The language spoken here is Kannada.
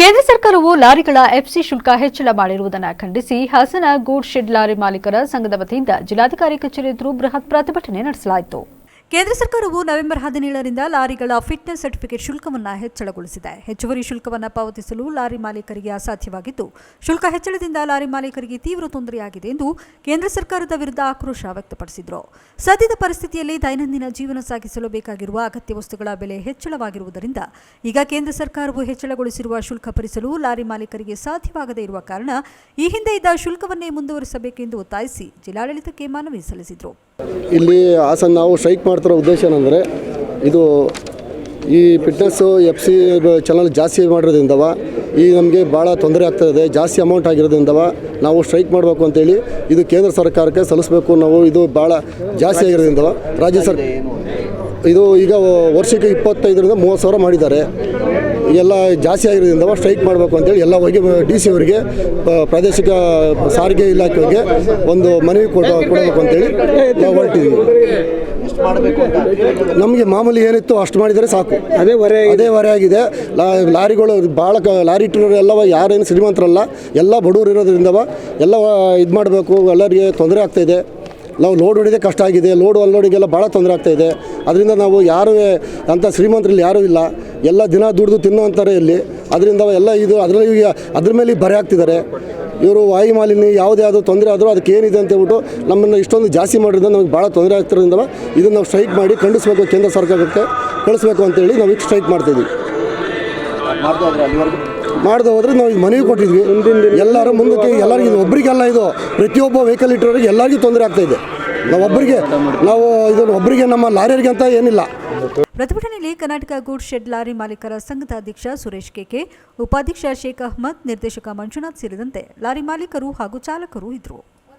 ಕೇಂದ್ರ ಸರ್ಕಾರವು ಲಾರಿಗಳ ಎಫ್ಸಿ ಶುಲ್ಕ ಹೆಚ್ಚಳ ಮಾಡಿರುವುದನ್ನು ಖಂಡಿಸಿ ಹಾಸನ ಗೂಡ್ ಶೆಡ್ ಲಾರಿ ಮಾಲೀಕರ ಸಂಘದ ವತಿಯಿಂದ ಜಿಲ್ಲಾಧಿಕಾರಿ ಕಚೇರಿ ಎದುರು ಬೃಹತ್ ಪ್ರತಿಭಟನೆ ನಡೆಸಲಾಯಿತು. ಕೇಂದ್ರ ಸರ್ಕಾರವು ನವೆಂಬರ್ ಹದಿನೇಳರಿಂದ ಲಾರಿಗಳ ಫಿಟ್ನೆಸ್ ಸರ್ಟಿಫಿಕೇಟ್ ಶುಲ್ಕವನ್ನು ಹೆಚ್ಚಳಗೊಳಿಸಿದೆ. ಹೆಚ್ಚುವರಿ ಶುಲ್ಕವನ್ನು ಪಾವತಿಸಲು ಲಾರಿ ಮಾಲೀಕರಿಗೆ ಅಸಾಧ್ಯವಾಗಿದ್ದು, ಶುಲ್ಕ ಹೆಚ್ಚಳದಿಂದ ಲಾರಿ ಮಾಲೀಕರಿಗೆ ತೀವ್ರ ತೊಂದರೆಯಾಗಿದೆ ಎಂದು ಕೇಂದ್ರ ಸರ್ಕಾರದ ವಿರುದ್ಧ ಆಕ್ರೋಶ ವ್ಯಕ್ತಪಡಿಸಿದರು. ಸದ್ಯದ ಪರಿಸ್ಥಿತಿಯಲ್ಲಿ ದೈನಂದಿನ ಜೀವನ ಸಾಗಿಸಲು ಬೇಕಾಗಿರುವ ಅಗತ್ಯ ವಸ್ತುಗಳ ಬೆಲೆ ಹೆಚ್ಚಳವಾಗಿರುವುದರಿಂದ ಈಗ ಕೇಂದ್ರ ಸರ್ಕಾರವು ಹೆಚ್ಚಳಗೊಳಿಸಿರುವ ಶುಲ್ಕ ಭರಿಸಲು ಲಾರಿ ಮಾಲೀಕರಿಗೆ ಸಾಧ್ಯವಾಗದೇ ಇರುವ ಕಾರಣ ಈ ಹಿಂದೆ ಇದ್ದ ಶುಲ್ಕವನ್ನೇ ಮುಂದುವರಿಸಬೇಕೆಂದು ಒತ್ತಾಯಿಸಿ ಜಿಲ್ಲಾಡಳಿತಕ್ಕೆ ಮನವಿ ಸಲ್ಲಿಸಿದರು. ಇಲ್ಲಿ ಹಾಸನ ನಾವು ಸ್ಟ್ರೈಕ್ ಮಾಡ್ತಿರೋ ಉದ್ದೇಶ ಏನಂದರೆ, ಇದು ಈ ಫಿಟ್ನೆಸ್ಸು ಎಫ್ ಸಿ ಚಾನಲ್ ಜಾಸ್ತಿ ಮಾಡಿರೋದ್ರಿಂದವ, ಈ ನಮಗೆ ಭಾಳ ತೊಂದರೆ ಆಗ್ತಾಯಿದೆ ಜಾಸ್ತಿ ಅಮೌಂಟ್ ಆಗಿರೋದ್ರಿಂದವ ನಾವು ಸ್ಟ್ರೈಕ್ ಮಾಡಬೇಕು ಅಂತೇಳಿ ಇದು ಕೇಂದ್ರ ಸರ್ಕಾರಕ್ಕೆ ಸಲ್ಲಿಸಬೇಕು ನಾವು ಇದು ಭಾಳ ಜಾಸ್ತಿ ಆಗಿರೋದ್ರಿಂದವ. ರಾಜ್ಯ ಸರ್ ಇದು ಈಗ ವರ್ಷಕ್ಕೆ ಇಪ್ಪತ್ತೈದರಿಂದ ಮೂವತ್ತು ಸಾವಿರ ಮಾಡಿದ್ದಾರೆ. ಎಲ್ಲ ಜಾಸ್ತಿ ಆಗಿರೋದ್ರಿಂದ ಸ್ಟ್ರೈಕ್ ಮಾಡಬೇಕು ಅಂತೇಳಿ ಎಲ್ಲ ಹೋಗಿ ಡಿ ಸಿ ಅವರಿಗೆ ಪ್ರಾದೇಶಿಕ ಸಾರಿಗೆ ಇಲಾಖೆಗೆ ಒಂದು ಮನವಿ ಕೊಡ ಕೊಡಬೇಕು ಅಂತೇಳಿ ನಾವು ಹೊರಟಿದ್ದೀವಿ ನಮಗೆ ಮಾಮೂಲಿ ಏನಿತ್ತು ಅಷ್ಟು ಮಾಡಿದರೆ ಸಾಕು. ಅದೇ ಹೊರೆ ಅದೇ ಹೊರೆ ಆಗಿದೆ. ಲಾ- ಲಾರಿಗಳು ಭಾಳ ಕ ಲಾರಿ ಇಟ್ಟಿರೋರು ಎಲ್ಲವ ಯಾರೇನು ಶ್ರೀಮಂತರಲ್ಲ ಎಲ್ಲ ಬಡವರು ಇರೋದ್ರಿಂದವ ಎಲ್ಲ ಇದು ಮಾಡಬೇಕು ಎಲ್ಲರಿಗೆ ತೊಂದರೆ ಆಗ್ತಾಯಿದೆ ನಾವು ಲೋಡ್ ಹೊಡಿದೆ ಕಷ್ಟ ಆಗಿದೆ, ಲೋಡ್ ಅಲ್ಲೋಡಿಗೆಲ್ಲ ಭಾಳ ತೊಂದರೆ ಆಗ್ತಾಯಿದೆ ಅದರಿಂದ ನಾವು ಯಾರು ಅಂಥ ಶ್ರೀಮಂತರಲ್ಲಿ ಯಾರೂ ಇಲ್ಲ. ಎಲ್ಲ ದಿನ ದುಡಿದು ತಿನ್ನೋ ಅಂತಾರೆ ಇಲ್ಲಿ. ಅದರಿಂದ ಎಲ್ಲ ಇದು, ಅದರಲ್ಲಿ ಅದ್ರ ಮೇಲೆ ಬರೆ ಆಗ್ತಿದ್ದಾರೆ ಇವರು ವಾಯು ಮಾಲಿನ್ಯ ಯಾವುದೇ ಆದರೂ ತೊಂದರೆ ಆದರೂ ಅದಕ್ಕೆ ಏನಿದೆ ಅಂತ ಹೇಳ್ಬಿಟ್ಟು ನಮ್ಮನ್ನು ಇಷ್ಟೊಂದು ಜಾಸ್ತಿ ಮಾಡೋದ್ರಿಂದ ನಮಗೆ ಭಾಳ ತೊಂದರೆ ಆಗ್ತಿರೋದ್ರಿಂದ ಇದನ್ನು ನಾವು ಸ್ಟ್ರೈಕ್ ಮಾಡಿ ಖಂಡಿಸಬೇಕು ಕೇಂದ್ರ ಸರ್ಕಾರಕ್ಕೆ ಕಳಿಸ್ಬೇಕು ಅಂತೇಳಿ ನಾವು ಈಗ ಸ್ಟ್ರೈಕ್ ಮಾಡ್ತಿದ್ವಿ ಮಾಡ್ದೆ ಹೋದ್ರೆ ನಾವು ಇದು ಮನವಿ ಕೊಟ್ಟಿದ್ವಿ. ಎಲ್ಲರೂ ಮುಂದಕ್ಕೆ ಎಲ್ಲರಿಗೂ ಇದು ಒಬ್ಬರಿಗೆಲ್ಲ ಇದು ಪ್ರತಿಯೊಬ್ಬ ವೆಹಿಕಲ್ ಇಟ್ಟಿರೋರಿಗೆ ಎಲ್ಲರಿಗೂ ತೊಂದರೆ ಆಗ್ತಾ ಇದೆ. ನಾವು ಒಬ್ಬರಿಗೆ ನಾವು ಇದನ್ನು ಒಬ್ಬರಿಗೆ ನಮ್ಮ ಲಾರಿಯರಿಗೆ ಅಂತ ಏನಿಲ್ಲ. ಪ್ರತಿಭಟನೆಯಲ್ಲಿ ಕರ್ನಾಟಕ ಗೂಡ್ ಶೆಡ್ ಲಾರಿ ಮಾಲೀಕರ ಸಂಘದ ಅಧ್ಯಕ್ಷ ಸುರೇಶ್ ಕೆಕೆ ಉಪಾಧ್ಯಕ್ಷ ಶೇಖ್ ಅಹ್ಮದ್, ನಿರ್ದೇಶಕ ಮಂಜುನಾಥ್ ಸೇರಿದಂತೆ ಲಾರಿ ಮಾಲೀಕರು ಹಾಗೂ ಚಾಲಕರು ಇದ್ದರು.